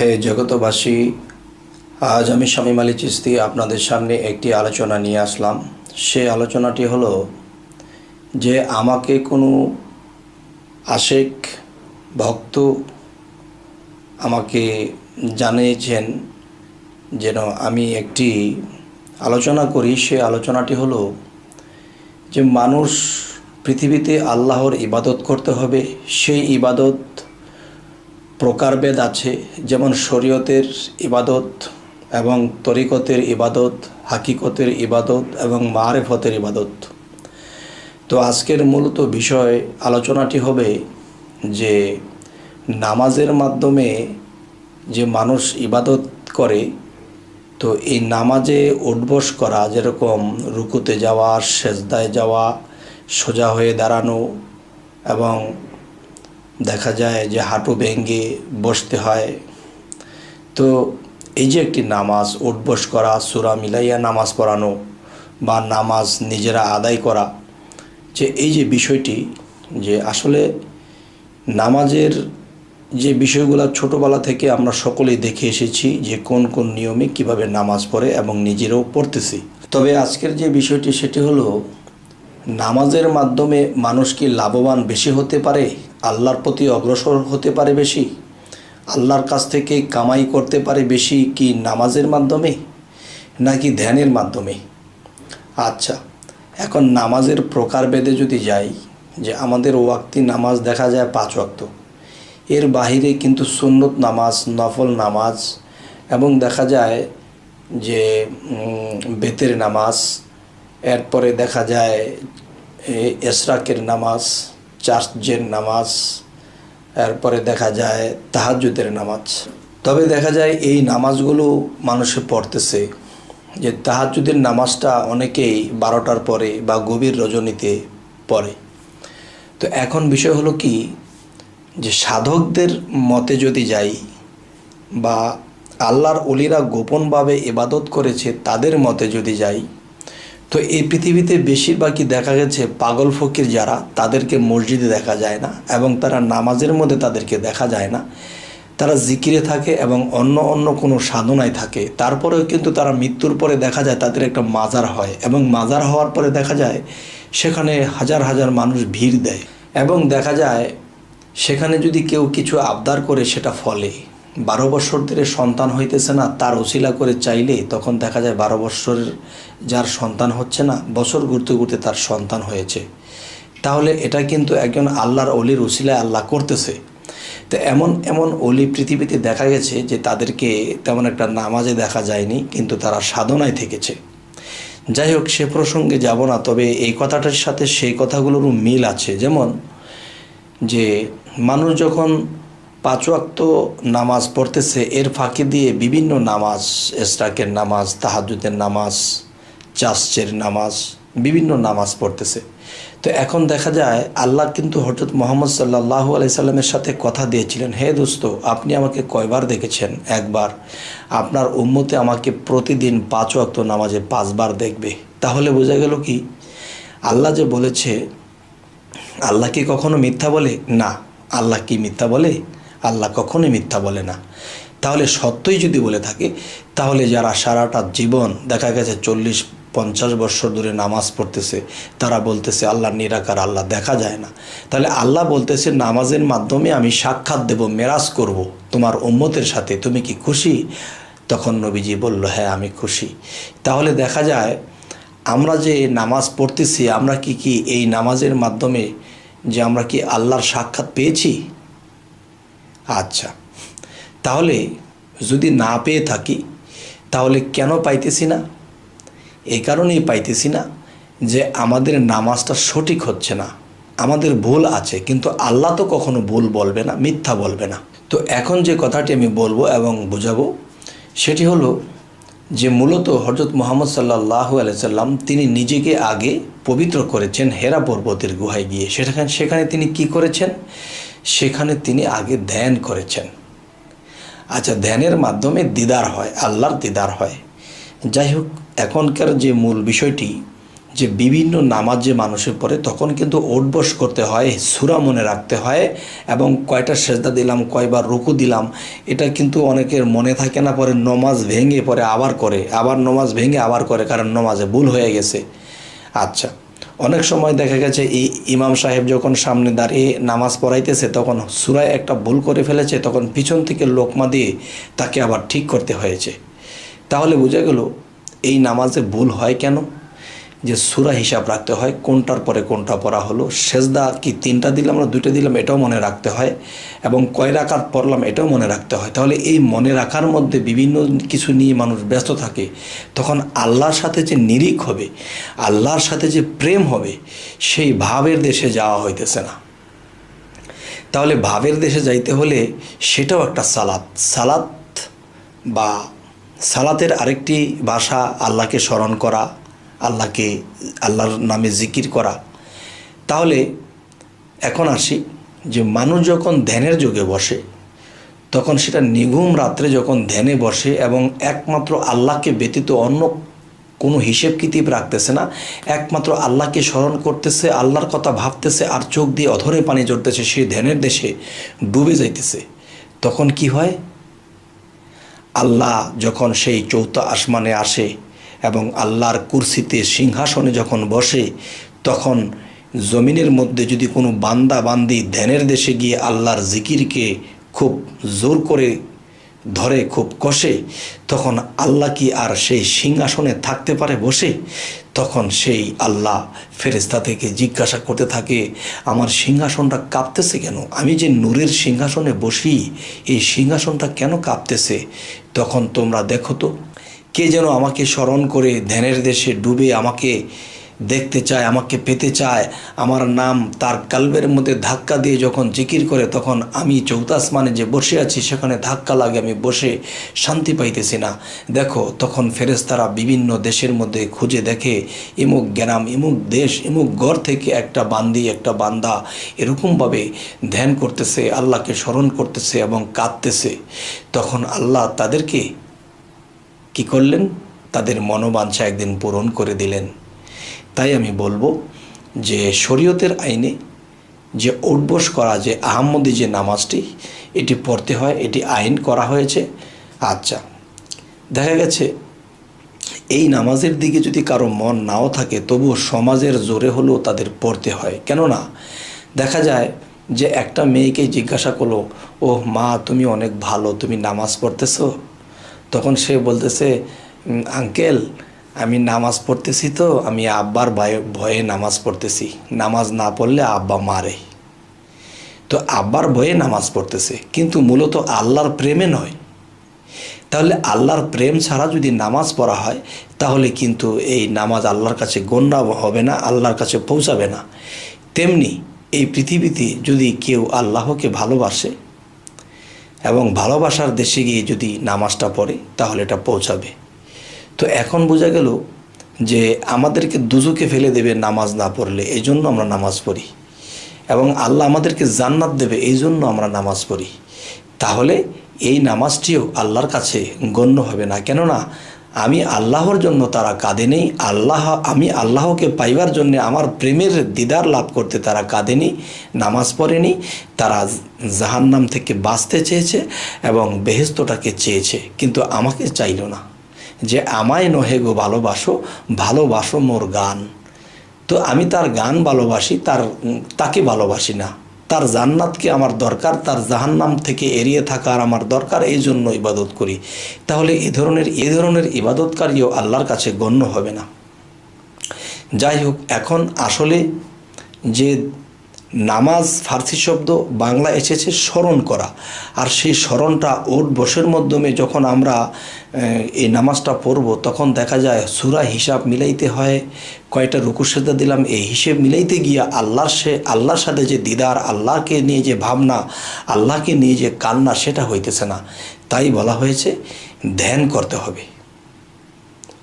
হে জগতবাসী আজ আমি শামীম আলী চিস্তি আপনাদের সামনে একটি আলোচনা নিয়ে আসলাম। সে আলোচনাটি হলো যে আমাকে কোনো আশেক ভক্ত আমাকে জানিয়েছেন যেন আমি একটি আলোচনা করি। সে আলোচনাটি হলো যে মানুষ পৃথিবীতে আল্লাহর ইবাদত করতে হবে। সেই ইবাদত প্রকারভেদ আছে, যেমন শরীয়তের ইবাদত এবং তরিকতের ইবাদত, হাকিকতের ইবাদত এবং মারেফতের ইবাদত। তো আজকের মূলত বিষয় আলোচনাটি হবে যে নামাজের মাধ্যমে যে মানুষ ইবাদত করে, তো এই নামাজে উঠবস করা, যেরকম রুকুতে যাওয়া, সেজদায় যাওয়া, সোজা হয়ে দাঁড়ানো এবং দেখা যায় যে হাঁটু ভেঙে বসতে হয়। তো এই যে একটি নামাজ, উঠবস করা, সুরা মিলাইয়া নামাজ পড়ানো বা নামাজ নিজেরা আদায় করা, যে এই যে বিষয়টি, যে আসলে নামাজের যে বিষয়গুলো ছোটোবেলা থেকে আমরা সকলেই দেখে এসেছি যে কোন কোন নিয়মে কীভাবে নামাজ পড়ে এবং নিজেরাও পড়তেছি। তবে আজকের যে বিষয়টি, সেটি হলো নামাজের মাধ্যমে মানুষ কি লাভবান বেশি হতে পারে? আল্লাহর প্রতি অগ্রসর হতে পারে বেশি? আল্লাহর কাছ থেকে কামাই করতে পারে বেশি কি নামাজের মাধ্যমে নাকি ধ্যানের মাধ্যমে? আচ্ছা এখন নামাজের প্রকারভেদে যদি যাই, যে আমাদের ওয়াক্তি নামাজ দেখা যায় পাঁচ ওয়াক্ত, এর বাহিরে কিন্তু সুন্নত নামাজ, নফল নামাজ এবং দেখা যায় যে বেতের নামাজ এরপরে দেখা যায় এ, এশরাকের নামাজ চার্চের নামাজ এরপরে দেখা যায় তাহাজুদের নামাজ। তবে দেখা যায় এই নামাজগুলো মানুষে পড়তেছে যে তাহাজুদের নামাজটা অনেকেই বারোটার পরে বা গভীর রজনীতে পড়ে। তো এখন বিষয় হলো কি যে সাধকদের মতে যদি যাই বা আল্লাহর অলিরা গোপনভাবে ইবাদত করেছে তাদের মতে যদি যাই তো এই পৃথিবীতে বেশিরভাগই দেখা গেছে পাগল ফকির যারা, তাদেরকে মসজিদে দেখা যায় না এবং তারা নামাজের মধ্যে তাদেরকে দেখা যায় না। তারা জিকিরে থাকে এবং অন্য অন্য কোনো সাধনায় থাকে। তারপরেও কিন্তু তারা মৃত্যুর পরে দেখা যায় তাদের একটা মাজার হয় এবং মাজার হওয়ার পরে দেখা যায় সেখানে হাজার হাজার মানুষ ভিড় দেয় এবং দেখা যায় সেখানে যদি কেউ কিছু আবদার করে সেটা ফলে। বারো বছর ধরে সন্তান হইতেছে না, তার ওসিলা করে চাইলে তখন দেখা যায় বারো বছরের যার সন্তান হচ্ছে না, বছর ঘুরতে ঘুরতে তার সন্তান হয়েছে। তাহলে এটা কিন্তু একজন আল্লাহর অলির ওসিলায় আল্লাহ করতেছে। তো এমন এমন অলি পৃথিবীতে দেখা গেছে যে তাদেরকে তেমন একটা নামাজে দেখা যায়নি, কিন্তু তারা সাধনায় থেকেছে। যাই হোক, সে প্রসঙ্গে যাব না, তবে এই কথাটার সাথে সেই কথাগুলোরও মিল আছে। যেমন যে মানুষ যখন পাঁচ ওয়াক্ত নামাজ পড়তেছে, এর ফাঁকি দিয়ে বিভিন্ন নামাজ এসরাকের নামাজ তাহাজুদের নামাজ, চাষের নামাজ, বিভিন্ন নামাজ পড়তেছে। তো এখন দেখা যায়, আল্লাহ কিন্তু হঠাৎ মোহাম্মদ সাল্লাহ আলাইসাল্লামের সাথে কথা দিয়েছিলেন, হে দোস্ত, আপনি আমাকে কয়বার দেখেছেন? একবার। আপনার উম্মতে আমাকে প্রতিদিন পাঁচ ওয়াক্ত নামাজে পাঁচবার দেখবে। তাহলে বোঝা গেল কি? আল্লাহ যে বলেছে, আল্লাহ কি কখনো মিথ্যা বলে? না। আল্লাহ কি মিথ্যা বলে? আল্লাহ কখনোই মিথ্যা বলে না। তাহলে সত্যই যদি বলে থাকে, তাহলে যারা সারাটা জীবন দেখা গেছে চল্লিশ, পঞ্চাশ বছর ধরে নামাজ পড়তেছে, তারা বলতেছে আল্লাহ নিরাকার, আল্লাহ দেখা যায় না। তাহলে আল্লাহ বলতেছে, নামাজের মাধ্যমে আমি সাক্ষাৎ দেব, মেরাজ করব, তোমার উম্মতের সাথে, তুমি কি খুশি? তখন নবীজি বলল হ্যাঁ আমি খুশি। তাহলে দেখা যায়, আমরা যে নামাজ পড়তেছি, আমরা কি কি এই নামাজের মাধ্যমে যে আমরা কি আল্লাহর সাক্ষাৎ পেয়েছি? আচ্ছা। তাহলে যদি না পেয়ে থাকি, তাহলে কেন পাইতেছি না? এই কারণেই পাইতেছি না যে আমাদের নামাজটা সঠিক হচ্ছে না। আমাদের ভুল আছে, কিন্তু আল্লাহ তো কখনো ভুল বলবে না, মিথ্যা বলবে না। তো এখন যে কথাটি আমি বলব এবং বোঝাবো, সেটি হলো যে মূলত হজরত মোহাম্মদ সাল্লাহ আলাইসাল্লাম তিনি নিজেকে আগে পবিত্র করেছেন হেরা পর্বতের গুহায় গিয়ে। সেখানে সেখানে তিনি কি করেছেন? সেখানে তিনি আগে ধ্যান করেছেন। আচ্ছা ধ্যানের মাধ্যমে দিদার হয়, আল্লাহর দিদার হয়। যাই হোক, এখনকার যে মূল বিষয়টি, যে বিভিন্ন নামাজ যে মানুষের পড়ে, তখন কিন্তু ওটবস করতে হয়, সুরা মনে রাখতে হয় এবং কয়টা সেজদা দিলাম, কয়বার রুকু দিলাম, এটা কিন্তু অনেকের মনে থাকে না, পরে নমাজ ভেঙে পরে আবার করে, আবার নমাজ ভেঙে আবার করে, কারণ নমাজে ভুল হয়ে গেছে। আচ্ছা অনেক সময় দেখা গেছে এই ইমাম সাহেব যখন সামনে দাঁড়িয়ে নামাজ পড়াইতেছে, তখন সুরায় একটা ভুল করে ফেলেছে, তখন পিছন থেকে লোকমা দিয়ে তাকে আবার ঠিক করতে হয়েছে। তাহলে বোঝা গেল, এই নামাজে ভুল হয় কেন? যে সুরা হিসাব রাখতে হয়, কোনটার পরে কোনটা পড়া হলো, সেজদা কি তিনটা দিলাম না দুইটা দিলাম, এটাও মনে রাখতে হয়, এবং কয় রাকাত পড়লাম, এটাও মনে রাখতে হয়। তাহলে এই মনে রাখার মধ্যে বিভিন্ন কিছু নিয়ে মানুষ ব্যস্ত থাকে, তখন আল্লাহর সাথে যে নিরিখ হবে, আল্লাহর সাথে যে প্রেম হবে, সেই ভাবের দেশে যাওয়া হইতেছে না। তাহলে ভাবের দেশে যাইতে হলে সেটাও একটা সালাত। সালাত বা সালাতের আরেকটি ভাষা আল্লাহকে স্মরণ করা আল্লাহকে, আল্লাহর নামে জিকির করা। তাহলে এখন আসি যে মানুষ যখন ধ্যানের যুগে বসে, তখন সেটা নিঘুম রাত্রে যখন ধ্যানে বসে এবং একমাত্র আল্লাহকে ব্যতীত অন্য কোনো হিসেব কিতিব রাখতেছে না, একমাত্র আল্লাহকে স্মরণ করতেছে, আল্লাহর কথা ভাবতেছে আর চোখ দিয়ে অধরে পানি জড়তেছে সে ধ্যানের দেশে ডুবে যাইতেছে, তখন কি হয়? আল্লাহ যখন সেই চৌথা আসমানে আসে এবং আল্লাহর কুরসিতে সিংহাসনে যখন বসে, তখন জমিনের মধ্যে যদি কোনো বান্দা বান্দি ধ্যানের দেশে গিয়ে আল্লাহর জিকিরকে খুব জোর করে ধরে, খুব কষে, তখন আল্লাহ কি আর সেই সিংহাসনে থাকতে পারে বসে? তখন সেই আল্লাহ ফেরেস্তা থেকে জিজ্ঞাসা করতে থাকে, আমার সিংহাসনটা কাঁপতেছে কেন? আমি যে নূরের সিংহাসনে বসি, এই সিংহাসনটা কেন কাঁপতেছে? তখন তোমরা দেখো তো। কে যেন আমাকে স্মরণ করে ধ্যানের দেশে ডুবে আমাকে দেখতে চায়, আমাকে পেতে চায়। আমার নাম তার কালবের মধ্যে ধাক্কা দিয়ে যখন জিকির করে তখন আমি চৌতাসমানে যে বসে আছি সেখানে ধাক্কা লাগে, আমি বসে শান্তি পাইতেছি না। দেখো, তখন ফেরেস্তারা বিভিন্ন দেশের মধ্যে খুঁজে দেখে, ইমুক গ্রাম, ইমুক দেশ, ইমুক ঘর থেকে একটা বান্দি, একটা বান্দা এরকমভাবে ধ্যান করতেছে, আল্লাহকে স্মরণ করতেছে এবং কাঁদতেছে। তখন আল্লাহ তাদেরকে কি করলেন? তাদের মনোবাঞ্ছা একদিন পূরণ করে দিলেন। তাই আমি বলব যে শরীয়তের আইনে যে উঠবোস করা, যে আহম্মদি যে নামাজটি, এটি পড়তে হয়, এটি আইন করা হয়েছে। আচ্ছা দেখা গেছে এই নামাজের দিকে যদি কারও মন নাও থাকে, তবুও সমাজের জোরে হলেও তাদের পড়তে হয়। কেননা, দেখা যায় যে একটা মেয়েকে জিজ্ঞাসা করল ও মা, তুমি অনেক ভালো, তুমি নামাজ পড়তেছো? তখন সে বলতেছে আঙ্কেল আমি নামাজ পড়তেছি তো, আমি আব্বার ভয়ে নামাজ পড়তেছি। নামাজ না পড়লে আব্বা মারে। তো আব্বার ভয়ে নামাজ পড়তেছে, কিন্তু মূলত আল্লাহর প্রেমে নয়। তাহলে আল্লাহর প্রেম ছাড়া যদি নামাজ পড়া হয়, তাহলে কিন্তু এই নামাজ আল্লাহর কাছে গণ্য হবে না, আল্লাহর কাছে পৌঁছাবে না। তেমনি এই পৃথিবীতে যদি কেউ আল্লাহকে ভালোবাসে এবং ভালোবাসার দেশে গিয়ে যদি নামাজটা পড়ে, তাহলে এটা পৌঁছাবে। তো এখন বোঝা গেল যে আমাদেরকে দুজুকে ফেলে দেবে নামাজ না পড়লে, এই জন্য আমরা নামাজ পড়ি। এবং আল্লাহ আমাদেরকে জান্নাত দেবে, এই জন্য আমরা নামাজ পড়ি। তাহলে এই নামাজটিও আল্লাহর কাছে গণ্য হবে না। কেননা আমি আল্লাহর জন্য তারা কাঁদেনি আল্লাহ, আমি আল্লাহকে পাইবার জন্য আমার প্রেমের দিদার লাভ করতে তারা কাঁদেনি নামাজ পড়েনি, তারা জাহান্নাম থেকে বাঁচতে চেয়েছে এবং বেহেস্তটাকে চেয়েছে, কিন্তু আমাকে চাইল না। যে আমায় নহে গো ভালোবাসো ভালোবাসো মোর গান। তো আমি তার গান ভালোবাসি, তার তাকে ভালোবাসি না। তার জান্নাতকে আমার দরকার, তার জাহান্নাম থেকে এড়িয়ে থাকার আমার দরকার, এই জন্য ইবাদত করি। তাহলে এ ধরনের এ ধরনের ইবাদতকারীও আল্লাহর কাছে গণ্য হবে না। যাই হোক, এখন আসলে যে নামাজ ফার্সি শব্দ বাংলা এসেছে স্মরণ করা। আর সেই স্মরণটা ওট বসের মাধ্যমে যখন আমরা এই নামাজটা পড়ব, তখন দেখা যায় সুরা হিসাব মিলাইতে হয়। কয়টা রুকুসেদা দিলাম, এই হিসেব মিলাইতে গিয়া আল্লাহর সে, আল্লাহর সাথে যে দিদার, আল্লাহকে নিয়ে যে ভাবনা, আল্লাহকে নিয়ে যে কান্না, সেটা হইতেছে না। তাই বলা হয়েছে, ধ্যান করতে হবে।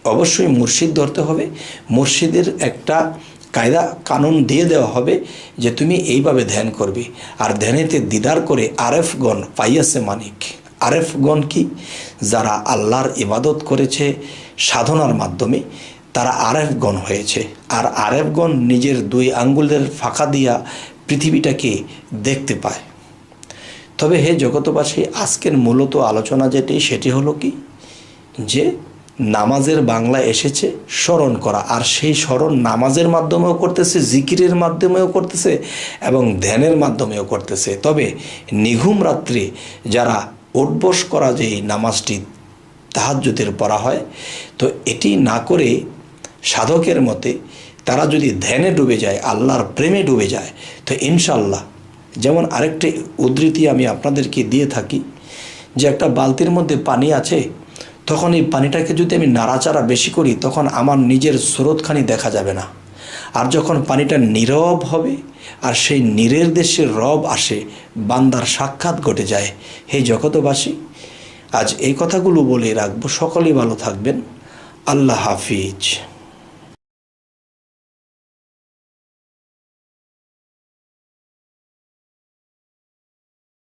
অবশ্যই মুর্শিদ ধরতে হবে। মুর্শিদের একটা কায়দা কানুন দিয়ে দেওয়া হবে যে তুমি এইভাবে ধ্যান করবে। আর ধ্যানেতে দিদার করে আরেফগণ পাইয়াছে মানিক। আরেফগণ কি? যারা আল্লাহর ইবাদত করেছে সাধনার মাধ্যমে, তারা আরেফগণ হয়েছে। আর আরেফগণ নিজের দুই আঙ্গুলের ফাঁকা দিয়া পৃথিবীটাকে দেখতে পায়। তবে হে জগতবাসী আজকের মূলত আলোচনা যেটি, সেটি হলো কি? যে নামাজের বাংলা এসেছে, স্মরণ করা। আর সেই স্মরণ নামাজের মাধ্যমেও করতেছে, জিকিরের মাধ্যমেও করতেছে এবং ধ্যানের মাধ্যমেও করতেছে। তবে নিঘুম রাত্রে যারা উঠবস করা যে নামাজটি তাহাজ্জুদের পড়া হয়, তো এটি না করে সাধকের মতে তারা যদি ধ্যানে ডুবে যায়, আল্লাহর প্রেমে ডুবে যায়, তো ইনশাল্লাহ যেমন আরেকটি উদ্ধৃতি আমি আপনাদেরকে দিয়ে থাকি, যে একটা বালতির মধ্যে পানি আছে তখন এই পানিটাকে যদি আমি নাড়াচাড়া বেশি করি, তখন আমার নিজের স্রোতখানি দেখা যাবে না। আর যখন পানিটা নীরব হবে, আর সেই নীরের দেশে রব আসে, বান্দার সাক্ষাৎ ঘটে যায়। হে জগতবাসী আজ এই কথাগুলো বলে রাখব। সকলেই ভালো থাকবেন। আল্লাহ হাফিজ।